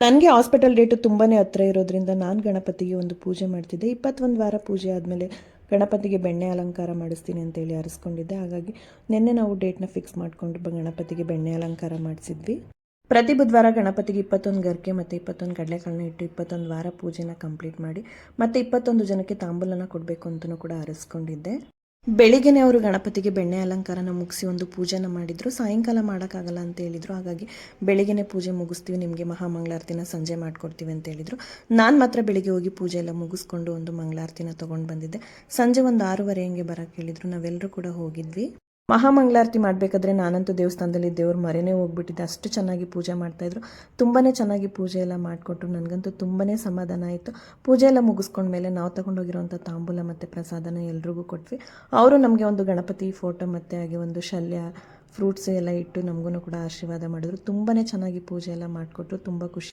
ನನಗೆ hospital date ತುಂಬಾ ಹತ್ರ ಇರೋದ್ರಿಂದ ನಾನು ಗಣಪತಿಗೆ ಒಂದು ಪೂಜೆ ಮಾಡ್ತಿದ್ದೆ. ಇಪ್ಪತ್ತೊಂದು ವಾರ ಪೂಜೆ ಆದಮೇಲೆ ಗಣಪತಿಗೆ ಬೆಣ್ಣೆ ಅಲಂಕಾರ ಮಾಡಿಸ್ತೀನಿ ಅಂತೇಳಿ ಅರಸ್ಕೊಂಡಿದ್ದೆ. ಹಾಗಾಗಿ ನಿನ್ನೆ ನಾವು ಡೇಟ್ನ ಫಿಕ್ಸ್ ಮಾಡಿಕೊಂಡು ಗಣಪತಿಗೆ ಬೆಣ್ಣೆ ಅಲಂಕಾರ ಮಾಡಿಸಿದ್ವಿ. ಪ್ರತಿ ಬುಧವಾರ ಗಣಪತಿಗೆ ಇಪ್ಪತ್ತೊಂದು ಗರ್ಕೆ ಮತ್ತು ಇಪ್ಪತ್ತೊಂದು ಕಡಲೆಕಾಳನ್ನ ಇಟ್ಟು ಇಪ್ಪತ್ತೊಂದು ವಾರ ಪೂಜೆನ ಕಂಪ್ಲೀಟ್ ಮಾಡಿ ಮತ್ತು ಇಪ್ಪತ್ತೊಂದು ಜನಕ್ಕೆ ತಾಂಬೂಲನ ಕೊಡಬೇಕು ಅಂತಲೂ ಕೂಡ ಅರಸ್ಕೊಂಡಿದ್ದೆ. ಬೆಳಿಗ್ಗೆನೇ ಅವರು ಗಣಪತಿಗೆ ಬೆಣ್ಣೆ ಅಲಂಕಾರನ ಮುಗಿಸಿ ಒಂದು ಪೂಜೆನ ಮಾಡಿದ್ರು. ಸಾಯಂಕಾಲ ಮಾಡೋಕ್ಕಾಗಲ್ಲ ಅಂತ ಹೇಳಿದರು. ಹಾಗಾಗಿ ಬೆಳಿಗ್ಗೆನೇ ಪೂಜೆ ಮುಗಿಸ್ತೀವಿ, ನಿಮಗೆ ಮಹಾಮಂಗಳಾರತಿನ ಸಂಜೆ ಮಾಡಿಕೊಡ್ತೀವಿ ಅಂತ ಹೇಳಿದರು. ನಾನು ಮಾತ್ರ ಬೆಳಿಗ್ಗೆ ಹೋಗಿ ಪೂಜೆ ಎಲ್ಲ ಮುಗಿಸ್ಕೊಂಡು ಒಂದು ಮಂಗಳಾರತಿನ ತೊಗೊಂಡು ಬಂದಿದ್ದೆ. ಸಂಜೆ ಒಂದು ಆರೂವರೆ ಹಂಗೆ ಬರೋಕ್ಕೆ ಹೇಳಿದರು. ನಾವೆಲ್ಲರೂ ಕೂಡ ಹೋಗಿದ್ವಿ. ಮಹಾಮಂಗಳಾರತಿ ಮಾಡಬೇಕಾದ್ರೆ ನಾನಂತೂ ದೇವಸ್ಥಾನದಲ್ಲಿ ದೇವ್ರ ಮರೆನೇ ಹೋಗ್ಬಿಟ್ಟಿದ್ದೆ. ಅಷ್ಟು ಚೆನ್ನಾಗಿ ಪೂಜೆ ಮಾಡ್ತಾಯಿದ್ರು ತುಂಬಾ ಚೆನ್ನಾಗಿ ಪೂಜೆ ಎಲ್ಲ ಮಾಡಿಕೊಟ್ರು. ನನಗಂತೂ ತುಂಬಾ ಸಮಾಧಾನ ಆಯಿತು. ಪೂಜೆ ಎಲ್ಲ ಮುಗಿಸ್ಕೊಂಡ್ಮೇಲೆ ನಾವು ತಗೊಂಡೋಗಿರೋಂಥ ತಾಂಬೂಲ ಮತ್ತು ಪ್ರಸಾದನ ಎಲ್ರಿಗೂ ಕೊಟ್ವಿ. ಅವರು ನಮಗೆ ಒಂದು ಗಣಪತಿ ಫೋಟೋ ಮತ್ತು ಹಾಗೆ ಒಂದು ಶಲ್ಯ ಫ್ರೂಟ್ಸ್ ಎಲ್ಲ ಇಟ್ಟು ನಮಗೂ ಕೂಡ ಆಶೀರ್ವಾದ ಮಾಡಿದ್ರು. ತುಂಬಾ ಚೆನ್ನಾಗಿ ಪೂಜೆ ಎಲ್ಲ ಮಾಡಿಕೊಟ್ರು. ತುಂಬ ಖುಷಿ.